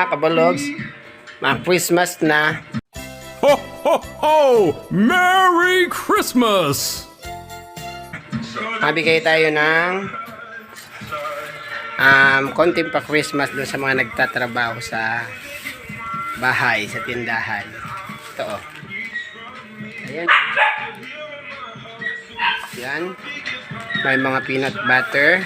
mga kabalogs. Mga Christmas na. Ho, ho, ho! Merry Christmas! Mabigay tayo ng um, konting pa Christmas doon sa mga nagtatrabaho sa bahay, sa tindahan. Ito oh. Ayan. Yan. May mga peanut butter.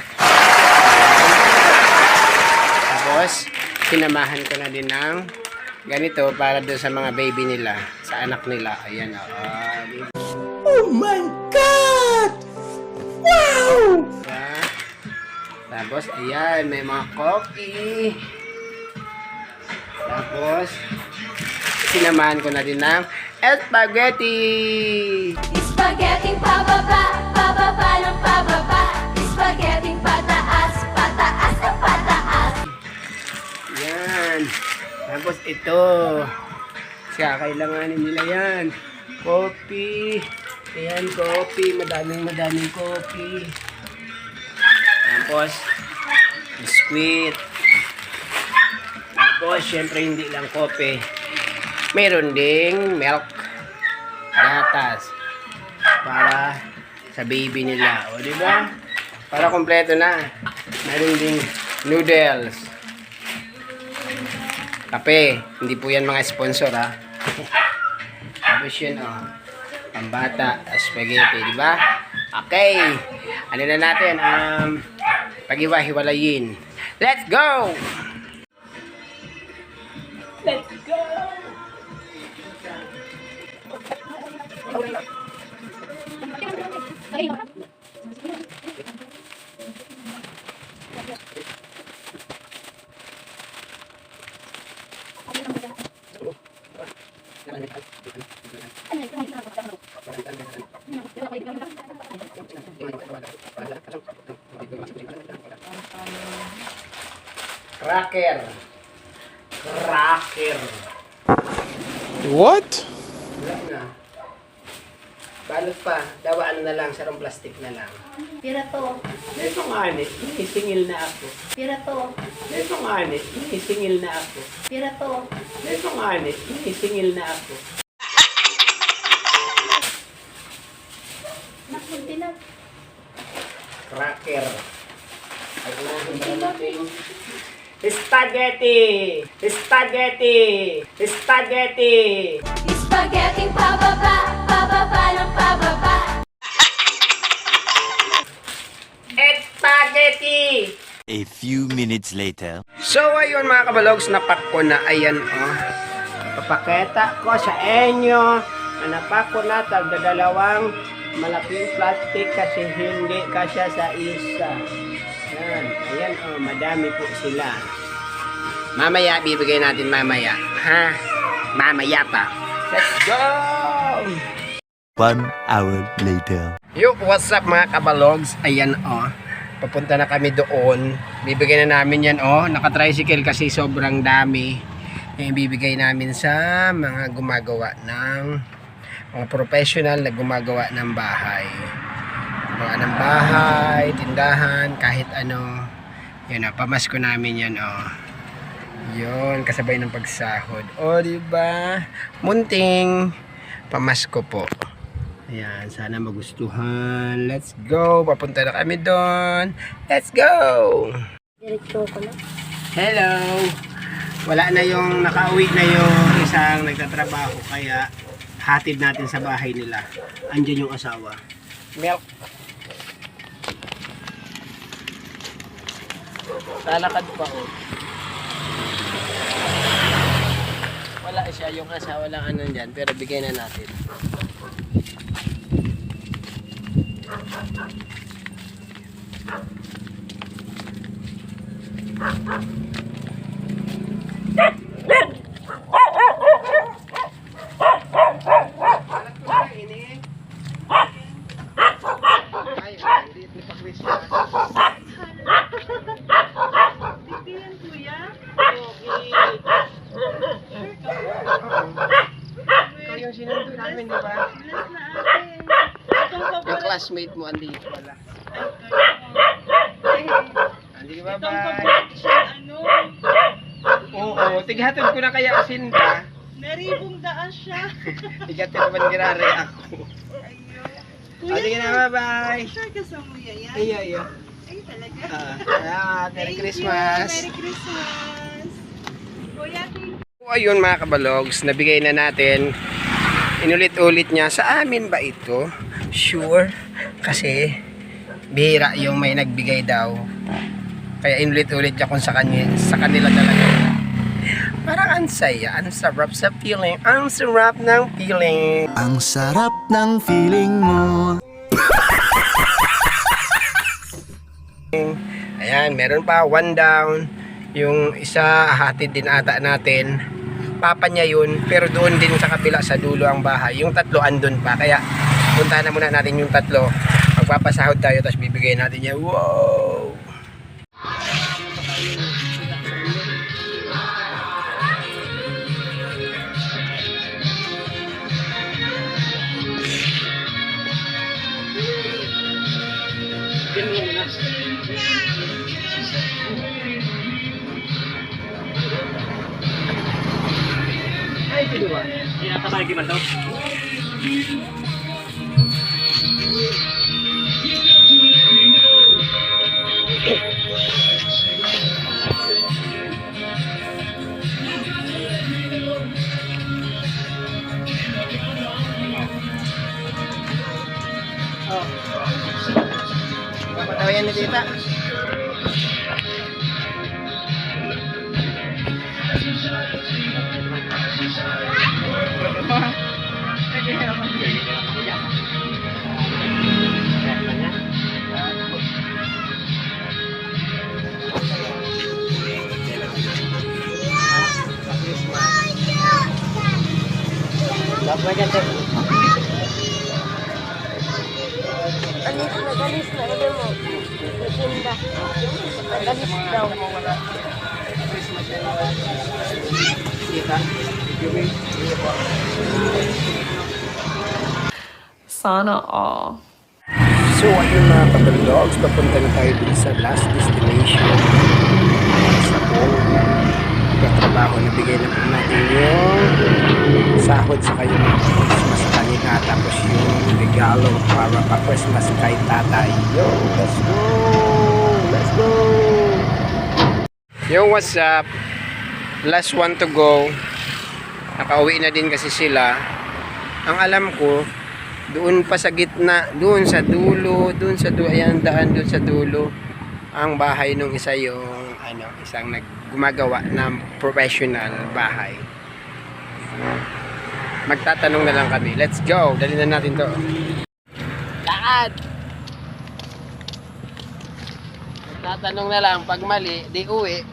Tapos, sinamahan ko na din ng ganito para doon sa mga baby nila, sa anak nila. Ayan oh. Ah, di- Diba? Tapos, ayan, may mga coffee. Tapos, sinamahan ko na din ng spaghetti. Spaghetti pababa, pababa ng pababa Tapos, ito. Siya, kailanganin nila yan. Coffee. Ayan, coffee. Madaming madaming coffee. Tapos, biskuit. Tapos, syempre, hindi lang coffee. Meron ding milk. Gatas. Para sa baby nila. O, di ba? Para kompleto na. Meron ding noodles. Kape. Hindi po yan mga sponsor, ha? Tapos yun, oh. Pambata, spaghetti, di ba? Okay. Ano na natin? Um, pag-iwa-hiwalayin. Let's go! Let's go! Cracker. Cracker. What? Wala na. Balot pa. Dawaan na lang. Sarang plastic na lang. Pira to, Ito nga ni. Isingil na ako. pira to, Ito nga ni. Isingil na ako. pira to Ito nga ni. Isingil na ako. Nakunti na Cracker. Ay, natin? Spaghetti! Spaghetti! Spaghetti! Spaghetti pababa, pababa ng pababa Spaghetti! A few minutes later. So ayun mga kabalogs, napak ko na ayan oh. Papaketa ko sa inyo na napak ko na tagdadalawang malaking plastic kasi hindi kasya sa isa. Yan, ayan oh, madami po sila. Mamaya bibigay natin mamaya, ha? Mamaya pa. Let's go! One hour later. Yo, what's up mga kabalogs? Ayan oh. Papunta na kami doon. Bibigay na namin yan oh. Naka-tricycle kasi sobrang dami. Yung bibigay namin sa mga gumagawa ng mga professional na gumagawa ng bahay. Mga ng bahay, tindahan, kahit ano. Yan oh, pamasko namin yan oh. Yun, kasabay ng pagsahod. O, di ba? Munting pamasko po. Ayan, sana magustuhan. Let's go. Papunta na kami doon. Let's go. Diretso ko na Hello. Wala na yung nakauwi na yung isang nagtatrabaho kaya hatid natin sa bahay nila. Andyan yung asawa. Milk. Lalakad pa oh. Wala siya, yung asawa lang ano dyan, pero bigay na natin. Ay, hindi ni pa Christmas. Ikaw yung sinundo namin, di ba? Yung classmate mo, andito pala. Andito, bye-bye. Oo, Oo, tighatod ko na kaya Sinda. Naribong daan siya. Tighatod naman ginari ako. O, sige na, bye-bye. Sure ka sa muya yan? Iyo, iyo. Ay, talaga. Ah, salamat. Merry Christmas. You. Merry Christmas. Kuya, thank So, ayun mga kabalogs, nabigay na natin. Inulit-ulit niya, sa amin ba ito? Sure. Kasi, bihira yung may nagbigay daw. Kaya inulit-ulit niya kung sa, kanya, sa kanila talaga. Parang ang saya, ang sarap sa feeling, ang sarap ng feeling. Ang sarap ng feeling mo. Ayan, meron pa, one down. Yung isa, hatid din ata natin. Papa niya yun, pero doon din sa kabila sa dulo ang bahay. Yung tatlo andun pa. Kaya, puntahan na muna natin yung tatlo. Magpapasahod tayo, tapos bibigay natin niya. Wow! Ay, ito ba? Oh. Tayo. Alis na, alis na. Sabi mo. Itinda. Alis daw. Tita. Sana all. So ayun mga kabaldogs, papunta na tayo dun sa last destination. Sa home. Katrabaho na bigay na po natin yung sahod sa kayo ng Christmas kanina. Tapos yung regalo para pa Christmas kay tatay. Yo, let's go! Let's go! Yo, what's up? Last one to go. Nakauwi na din kasi sila. Ang alam ko, doon pa sa gitna, doon sa dulo, doon sa dulo, ayan daan doon sa dulo, ang bahay nung isa yung, ano, isang nag gumagawa ng professional bahay. Magtatanong na lang kami. Let's go! Dali na natin to. Lakad! Magtatanong na lang. Pag mali, di uwi.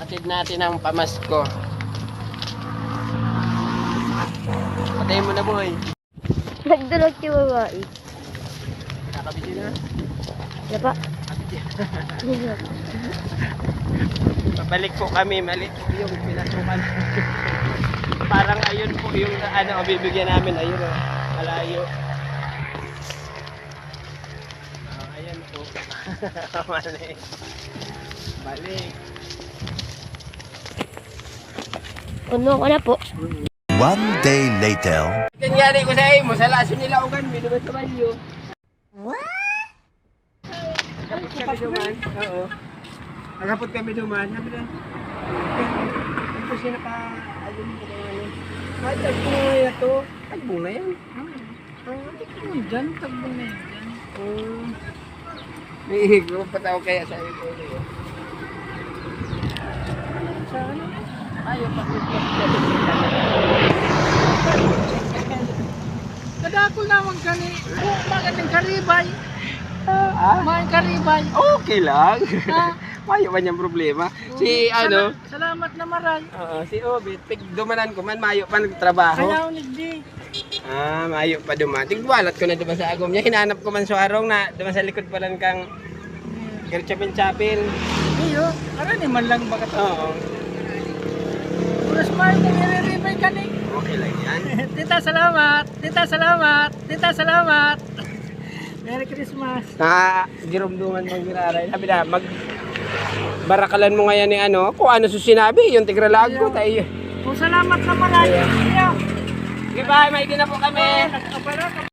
Atid natin ang pamasko. Patayin mo na boy. Nagdulog si babae. Kakabiti na. Yan pa. Pabalik po kami. Mali po yung pinasukan. Parang ayun po yung ano, bibigyan namin. Ayun o. Malayo. Ah, ayan po. Mali. Balik. Puno ko na po. One day later. Kanyari ko sa mo, sa laso nila ugan, binubat sa balyo. What? Nagapot kami duman. Oo. Nagapot kami duman. Sabi na, ito siya naka, ayun ko na ano. Ay, tagpo na yan to. Tagpo na yan. Diyan, tagbo na yan. Oo. May pataw kaya sa ko. Sa ano? Ayaw pa. Kadako naman kani. Oh, magaling karibay. Ah? Maing karibay. Okay lang. Ha? Mayo ba niyang problema? Si ano? Salamat na maray. Oo, si Obit, pig dumanan ko man, mayo pa nagtrabaho. Kaya ulit di. Ah, mayo pa duman. Tigwalat ko na duman sa agom niya. Hinanap ko man sa arong na duman sa likod pa lang kang Gerchapin Chapel. Iyo, arani man lang bagat. Oo. Pulas maing kung nire-ribay kani. Okay lang yan. Tita, salamat. Tita, salamat. Tita, salamat. Merry Christmas. Na girumdungan mong giraray. Sabi na, mag barakalan mo ngayon ni ano, kung ano sa sinabi, yung tigralago tayo. Kung salamat na marami. Yeah. Sige bye, maigi na po kami. Nagkabara